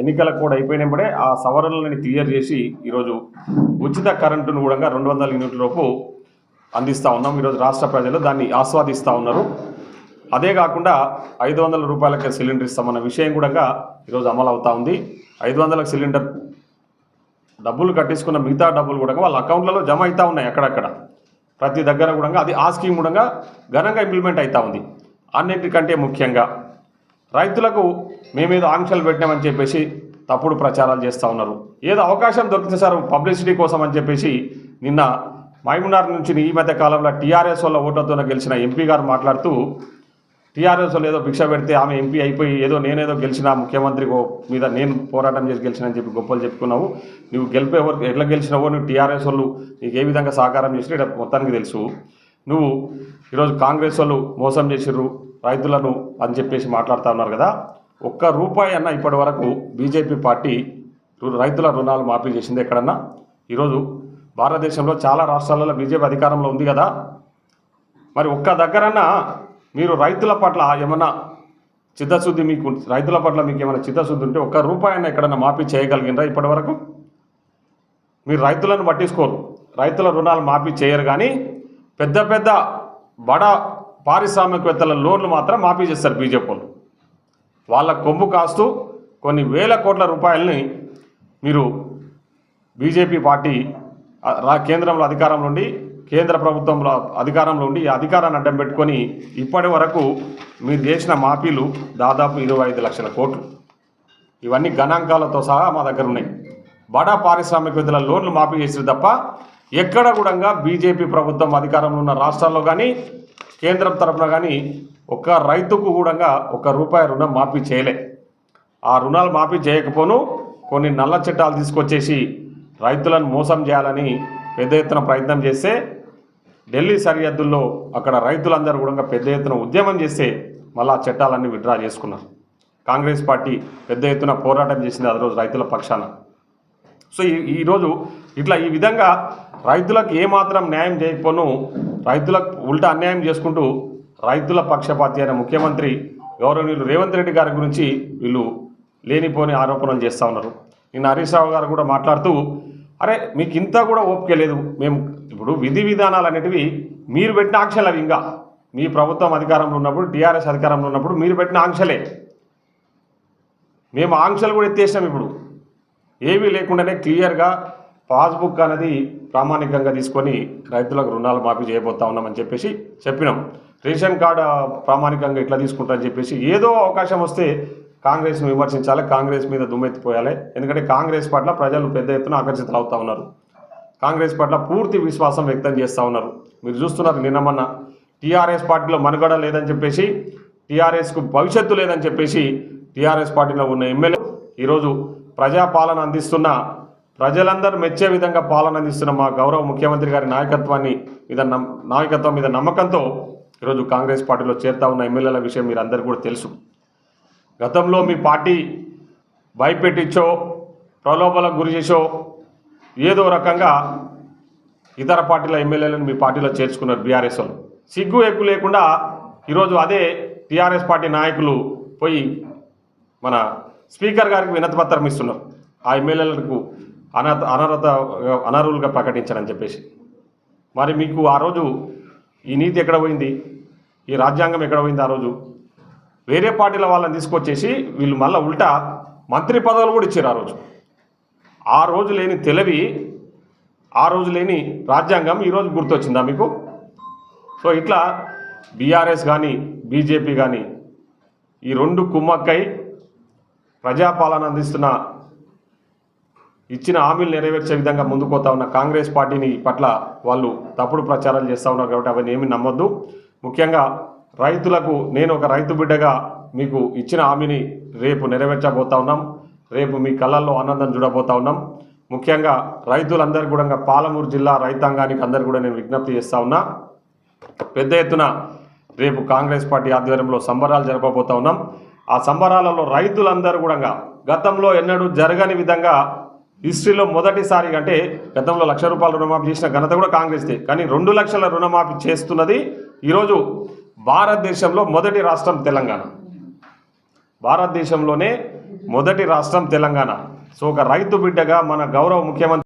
ఎన్నికల కూడా అయిపోయినప్పుడే ఆ సవరణలని క్లియర్ చేసి ఈరోజు ఉచిత కరెంటును కూడా రెండు వందల యూనిట్ల లోపు అందిస్తూ ఉన్నాం. ఈరోజు రాష్ట్ర ప్రజలు దాన్ని ఆస్వాదిస్తూ ఉన్నారు. అదే కాకుండా ఐదు వందల రూపాయలకే సిలిండర్ ఇస్తామన్న విషయం కూడా ఈరోజు అమలు అవుతా ఉంది. ఐదు వందలకు సిలిండర్ డబ్బులు కట్టించుకున్న మిగతా డబ్బులు కూడా వాళ్ళ అకౌంట్లలో జమ అవుతూ ఉన్నాయి అక్కడక్కడ. ప్రతి దగ్గర కూడా అది ఆ స్కీమ్ కూడా ఘనంగా ఇంప్లిమెంట్ అవుతూ ఉంది. అన్నిటికంటే ముఖ్యంగా రైతులకు మేమేదో ఆంక్షలు పెట్టినామని చెప్పేసి తప్పుడు ప్రచారాలు చేస్తూ ఉన్నారు. ఏదో అవకాశం దొరికితే సార్ పబ్లిసిటీ కోసం అని చెప్పేసి నిన్న మైమునార్ నుంచి ఈ మధ్య కాలంలో టీఆర్ఎస్ వల్ల ఓట్లతో గెలిచిన ఎంపీ గారు మాట్లాడుతూ టీఆర్ఎస్ వాళ్ళు ఏదో భిక్ష పెడితే ఆమె ఎంపీ అయిపోయి ఏదో నేనేదో గెలిచిన ముఖ్యమంత్రి మీద నేను పోరాటం చేసి గెలిచినని చెప్పి గొప్పలు చెప్పుకున్నావు. నువ్వు గెలిపే వరకు ఎట్లా గెలిచినవో నువ్వు టీఆర్ఎస్ వాళ్ళు నీకు ఏ విధంగా సహకారం చేసినా మొత్తానికి తెలుసు. నువ్వు ఈరోజు కాంగ్రెస్ వాళ్ళు మోసం చేసిర్రు రైతులను అని చెప్పేసి మాట్లాడుతూ ఉన్నారు కదా. ఒక్క రూపాయి అన్న ఇప్పటి వరకు బీజేపీ పార్టీ రు- రైతుల రుణాలు మాఫీ చేసింది ఎక్కడన్నా? ఈరోజు భారతదేశంలో చాలా రాష్ట్రాలలో బీజేపీ అధికారంలో ఉంది కదా. మరి ఒక్క దగ్గరన్నా మీరు రైతుల పట్ల ఏమన్నా చిత్తశుద్ధి మీకు రైతుల పట్ల మీకు ఏమైనా చిత్తశుద్ధి ఉంటే ఒక్క రూపాయన ఎక్కడన్నా మాఫీ చేయగలిగినరా ఇప్పటి వరకు? మీరు రైతులను పట్టించుకోరు. రైతుల రుణాలు మాఫీ చేయరు కానీ పెద్ద పెద్ద బడ పారిశ్రామికవేత్తల లోన్లు మాత్రం మాఫీ చేస్తారు బీజేపీ వాళ్ళు. వాళ్ళ కొమ్ము కాస్తూ కొన్ని వేల కోట్ల రూపాయలని మీరు బీజేపీ పార్టీ రా కేంద్రంలో అధికారంలో ఉండి కేంద్ర ప్రభుత్వంలో అధికారంలో ఉండి ఈ అధికారాన్ని అడ్డం పెట్టుకొని ఇప్పటి వరకు మీరు చేసిన మాఫీలు దాదాపు ఇరవై ఐదు లక్షల కోట్లు. ఇవన్నీ గణాంకాలతో సహా మా దగ్గర ఉన్నాయి. బడా పారిశ్రామికవేత్తల లోన్లు మాఫీ చేసారు తప్ప ఎక్కడ కూడా బీజేపీ ప్రభుత్వం అధికారంలో ఉన్న రాష్ట్రాల్లో కానీ కేంద్రం తరపున కానీ ఒక్క రైతుకు కూడా ఒక్క రూపాయి రుణం మాఫీ చేయలే. ఆ రుణాలు మాఫీ చేయకపోను కొన్ని నల్ల చట్టాలు తీసుకొచ్చేసి రైతులను మోసం చేయాలని పెద్ద ఎత్తున ప్రయత్నం చేస్తే ఢిల్లీ సరిహద్దుల్లో అక్కడ రైతులందరూ కూడా పెద్ద ఎత్తున ఉద్యమం చేస్తే మళ్ళీ ఆ చట్టాలన్నీ విడ్రా చేసుకున్నారు. కాంగ్రెస్ పార్టీ పెద్ద ఎత్తున పోరాటం చేసింది అది రోజు రైతుల పక్షాన. సో ఈ ఈరోజు ఇట్లా ఈ విధంగా రైతులకు ఏమాత్రం న్యాయం చేయకపోను రైతులకు ఉల్టా అన్యాయం చేసుకుంటూ రైతుల పక్షపాతి అయిన ముఖ్యమంత్రి గౌరవనీయులు రేవంత్ రెడ్డి గారి గురించి వీళ్ళు లేనిపోని ఆరోపణలు చేస్తూ ఉన్నారు. నిన్న హరీష్ రావు గారు కూడా మాట్లాడుతూ అరే మీకు ఇంత కూడా ఓపిక లేదు. మేము ఇప్పుడు విధి విధానాలు అనేటివి మీరు పెట్టిన ఆంక్షలు అవి ఇంకా. మీ ప్రభుత్వం అధికారంలో ఉన్నప్పుడు టీఆర్ఎస్ అధికారంలో ఉన్నప్పుడు మీరు పెట్టిన ఆంక్షలే. మేము ఆంక్షలు కూడా ఎత్తేసినాం ఇప్పుడు. ఏమీ లేకుండానే క్లియర్గా పాస్బుక్ అనేది ప్రామాణికంగా తీసుకొని రైతులకు రుణాలు మాఫీ చేయబోతా ఉన్నామని చెప్పేసి చెప్పినాం. రేషన్ కార్డు ప్రామాణికంగా ఇట్లా తీసుకుంటామని చెప్పేసి ఏదో అవకాశం వస్తే కాంగ్రెస్ను విమర్శించాలి కాంగ్రెస్ మీద దుమ్మెత్తిపోయాలి. ఎందుకంటే కాంగ్రెస్ పట్ల ప్రజలు పెద్ద ఎత్తున ఆకర్షితులు అవుతూ ఉన్నారు. కాంగ్రెస్ పట్ల పూర్తి విశ్వాసం వ్యక్తం చేస్తూ ఉన్నారు. మీరు చూస్తున్నారు నిన్నమన్న టీఆర్ఎస్ పార్టీలో మనుగడ లేదని చెప్పేసి టీఆర్ఎస్కు భవిష్యత్తు లేదని చెప్పేసి టీఆర్ఎస్ పార్టీలో ఉన్న ఎమ్మెల్యే ఈరోజు ప్రజాపాలన అందిస్తున్న ప్రజలందరూ మెచ్చే విధంగా పాలన అందిస్తున్న మా గౌరవ ముఖ్యమంత్రి గారి నాయకత్వాన్ని మీద నాయకత్వం మీద నమ్మకంతో ఈరోజు కాంగ్రెస్ పార్టీలో చేరుతా ఉన్న ఎమ్మెల్యేల విషయం మీరు అందరు కూడా తెలుసు. గతంలో మీ పార్టీ భయపెట్టించో ప్రలోభాలకు గురి చేసో ఏదో రకంగా ఇతర పార్టీల ఎమ్మెల్యేలను మీ పార్టీలో చేర్చుకున్నారు బీఆర్ఎస్ వాళ్ళు. సిగ్గు ఎక్కువ లేకుండా ఈరోజు అదే టీఆర్ఎస్ పార్టీ నాయకులు పోయి మన స్పీకర్ గారికి వినతిపత్రం ఇస్తున్నారు. ఆ ఎమ్మెల్యేలకు అనర్హత అనర్హత అనర్హులుగా ప్రకటించారని చెప్పేసి. మరి మీకు ఆ రోజు ఈ నీతి ఎక్కడ పోయింది? ఈ రాజ్యాంగం ఎక్కడ పోయింది ఆ రోజు? వేరే పార్టీల వాళ్ళని తీసుకొచ్చేసి వీళ్ళు మళ్ళీ ఉల్టా మంత్రి పదవులు కూడా ఇచ్చారు ఆ రోజు. ఆ రోజు లేని తెలివి ఆ రోజు లేని రాజ్యాంగం ఈరోజు గుర్తొచ్చిందా మీకు? సో ఇట్లా బీఆర్ఎస్ కానీ బీజేపీ కానీ ఈ రెండు కుమ్మక్కై ప్రజాపాలన అందిస్తున్న ఇచ్చిన హామీలు నెరవేర్చే విధంగా ముందుకు పోతా ఉన్న కాంగ్రెస్ పార్టీని పట్ల వాళ్ళు తప్పుడు ప్రచారాలు చేస్తూ ఉన్నారు కాబట్టి అవన్నీ ఏమి నమ్మొద్దు. ముఖ్యంగా రైతులకు నేను ఒక రైతు బిడ్డగా మీకు ఇచ్చిన హామీని రేపు నెరవేర్చబోతా ఉన్నాం. రేపు మీ కళ్ళల్లో ఆనందం చూడబోతా ఉన్నాం. ముఖ్యంగా రైతులందరూ కూడా పాలమూరు జిల్లా రైతాంగానికి అందరు కూడా నేను విజ్ఞప్తి చేస్తా ఉన్నా. పెద్ద ఎత్తున రేపు కాంగ్రెస్ పార్టీ ఆధ్వర్యంలో సంబరాలు జరపబోతా ఉన్నాం. ఆ సంబరాలలో రైతులందరూ కూడా గతంలో ఎన్నడూ జరగని విధంగా హిస్టరీలో మొదటిసారి అంటే గతంలో లక్ష రూపాయల రుణమాఫీ చేసిన ఘనత కూడా కాంగ్రెస్దే. కానీ రెండు లక్షల రుణమాఫీ చేస్తున్నది ఈరోజు భారతదేశంలో మొదటి రాష్ట్రం తెలంగాణ. భారతదేశంలోనే మొదటి రాష్ట్రం తెలంగాణ. సో ఒక రైతు బిడ్డగా మన గౌరవ ముఖ్యమంత్రి